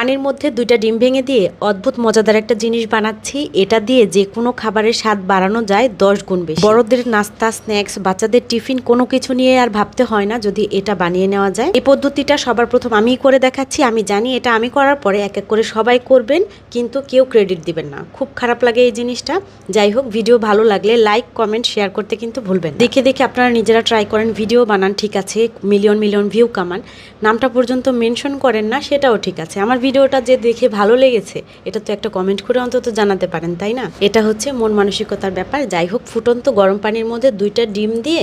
পানির মধ্যে দুইটা ডিম ভেঙে দিয়ে অদ্ভুত মজাদার একটা জিনিস বানাচ্ছি। এটা দিয়ে যে কোনো খাবারের স্বাদ বাড়ানো যায় দশ গুণ বেশি। বড়দের নাস্তা, স্ন্যাক্স, বাচ্চাদের টিফিন কোনো কিছু নিয়ে আর ভাবতে হয় না যদি এটা বানিয়ে নেওয়া যায়। এই পদ্ধতিটা সবার প্রথম আমিই করে দেখাচ্ছি। আমি জানি এটা আমি করার পরে এক এক করে সবাই করবেন, কিন্তু কেউ ক্রেডিট দিবেন না। খুব খারাপ লাগে এই জিনিসটা। যাই হোক, ভিডিও ভালো লাগলে লাইক কমেন্ট শেয়ার করতে কিন্তু ভুলবেন দেখে দেখে আপনারা নিজেরা ট্রাই করেন ভিডিও বানান, ঠিক আছে মিলিয়ন মিলিয়ন ভিউ কামান। নামটা পর্যন্ত মেনশন করেন না, সেটাও ঠিক আছে। আমার ভিডিওটা যে দেখে ভালো লেগেছে, এটা তো একটা কমেন্ট করে অন্তত জানাতে পারেন, তাই না? এটা হচ্ছে মন মানসিকতার ব্যাপার। যাই হোক, ফুটন্ত গরম পানির মধ্যে দুইটা ডিম দিয়ে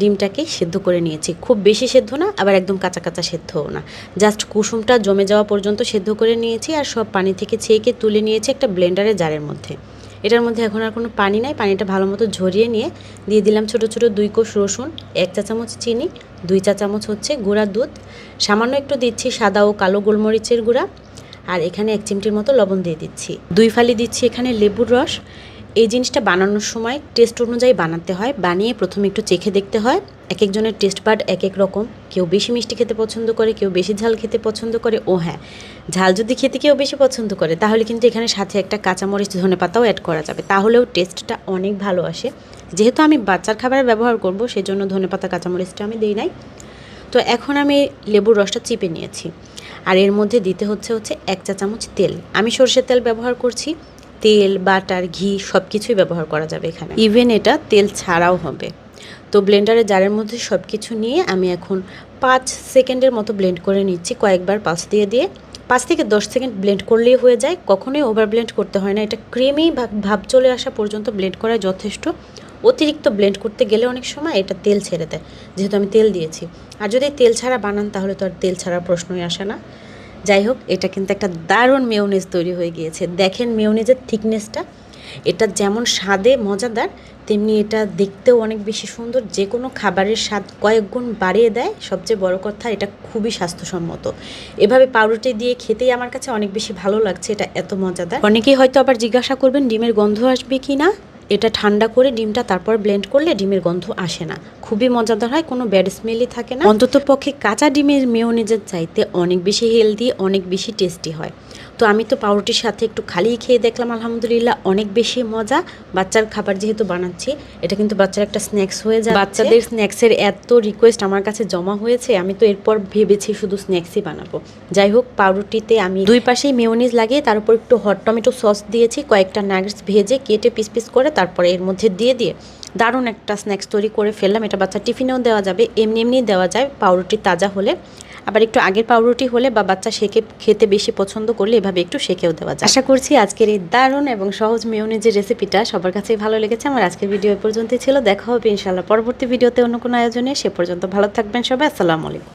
ডিমটাকে সেদ্ধ করে নিয়েছি। খুব বেশি সেদ্ধ না, আবার একদম কাঁচা কাঁচা সেদ্ধও না। জাস্ট কুসুমটা জমে যাওয়া পর্যন্ত সেদ্ধ করে নিয়েছি আর সব পানি থেকে ছেঁকে তুলে নিয়েছি একটা ব্লেন্ডারের জারের মধ্যে। এটার মধ্যে এখন আর কোনো পানি নাই, পানিটা ভালো মতো ঝরিয়ে নিয়ে দিয়ে দিলাম ছোট ছোট দুই কোষ রসুন, এক চা চামচ চিনি, দুই চা চামচ হচ্ছে গুঁড়া দুধ। সামান্য একটু দিচ্ছি সাদা ও কালো গোলমরিচের গুঁড়া। আর এখানে এক চিমটির মতো লবণ দিয়ে দিচ্ছি। দুই ফালি দিচ্ছি এখানে লেবুর রস। এই জিনিসটা বানানোর সময় টেস্ট অনুযায়ী বানাতে হয়। বানিয়ে প্রথমে একটু চেখে দেখতে হয়। এক একজনের টেস্ট বাড এক এক রকম। কেউ বেশি মিষ্টি খেতে পছন্দ করে, কেউ বেশি ঝাল খেতে পছন্দ করে। ও হ্যাঁ ঝাল যদি খেতে কেউ বেশি পছন্দ করে, তাহলে কিন্তু এখানে সাথে একটা কাঁচামরিচ, ধনে পাতাও অ্যাড করা যাবে। তাহলেও টেস্টটা অনেক ভালো আসে। যেহেতু আমি বাচ্চার খাবার ব্যবহার করব, সেজন্য ধনে পাতা, কাঁচামরিচটা আমি দিই নাই। তো এখন আমি লেবুর রসটা চিপে নিয়েছি। আর এর মধ্যে দিতে হচ্ছে হচ্ছে এক চা চামচ তেল। আমি সর্ষের তেল ব্যবহার করছি। তেল, বাটার, ঘি সব কিছুই ব্যবহার করা যাবে এখানে। ইভেন এটা তেল ছাড়াও হবে। তো ব্লেন্ডারে জারের মধ্যে সব কিছু নিয়ে আমি এখন পাঁচ সেকেন্ডের মতো ব্লেন্ড করে নিচ্ছি। কয়েকবার পাঁচ দিয়ে দিয়ে। পাঁচ থেকে দশ সেকেন্ড ব্লেন্ড করলেই হয়ে যায়। কখনোই ওভার ব্লেন্ড করতে হয় না। এটা ক্রিমি ভাব চলে আসা পর্যন্ত ব্লেন্ড করা যথেষ্ট। অতিরিক্ত ব্লেন্ড করতে গেলে অনেক সময় এটা তেল ছেড়ে দেয়, যেহেতু আমি তেল দিয়েছি। আর যদি তেল ছাড়া বানান, তাহলে তো আর তেল ছাড়ার প্রশ্নই আসে না। যাই হোক, এটা কিন্তু একটা দারুণ মেয়নিজ তৈরি হয়ে গিয়েছে। দেখেন মেয়নিজের থিকনেসটা এটা যেমন স্বাদে মজাদার, তেমনি এটা দেখতেও অনেক বেশি সুন্দর। যে কোনো খাবারের স্বাদ কয়েক গুণ বাড়িয়ে দেয়। সবচেয়ে বড় কথা, এটা খুবই স্বাস্থ্যসম্মত। এভাবে পাউরুটি দিয়ে খেতেই আমার কাছে অনেক বেশি ভালো লাগছে, এটা এত মজাদার। অনেকেই হয়তো আবার জিজ্ঞাসা করবেন, ডিমের গন্ধ আসবে কি না এটা ঠান্ডা করে ডিমটা তারপর ব্লেন্ড করলে ডিমের গন্ধ আসে না। খুবই মজাদার হয়, কোনো ব্যাড স্মেলই থাকে না। অন্তত পক্ষে কাঁচা ডিমের মেয়নিজের চাইতে অনেক বেশি হেলদি অনেক বেশি টেস্টি হয়। তো আমি তো পাউরুটির সাথে একটু খালি খেয়ে দেখলাম, আলহামদুলিল্লাহ। অনেক বেশি মজা। বাচ্চার খাবার যেহেতু বানাচ্ছি, এটা কিন্তু বাচ্চার একটা স্ন্যাক্স হয়ে যায় বাচ্চাদের স্ন্যাক্সের এত রিকোয়েস্ট আমার কাছে জমা হয়েছে, আমি তো এরপর ভেবেছি শুধু স্ন্যাক্সই বানাবো। যাই হোক, পাউরুটিতে আমি দুই পাশেই মেয়নিজ লাগিয়ে, তার উপর একটু হট টমেটো সস দিয়েছি, কয়েকটা নাগেটস ভেজে কেটে পিস পিস করে তারপরে এর মধ্যে দিয়ে দিয়ে দারুণ একটা স্ন্যাক্স তৈরি করে ফেললাম। এটা বাচ্চা টিফিনেও দেওয়া যাবে, এমনি এমনি দেওয়া যায়, পাউরুটি তাজা হলে। আবার একটু আগের পাউরুটি হলে বা বাচ্চা সেকে খেতে বেশি পছন্দ করলে এভাবে একটু সেকেও দেওয়া যায়। আশা করছি আজকের এই দারুণ এবং সহজ মেয়নিজের রেসিপিটা সবার কাছেই ভালো লেগেছে। আমার আজকের ভিডিও এ পর্যন্তই ছিল। দেখা হবে ইনশাল্লাহ পরবর্তী ভিডিওতে অন্য কোনো আয়োজনে। সে পর্যন্ত ভালো থাকবেন সবাই। আসসালামু আলাইকুম।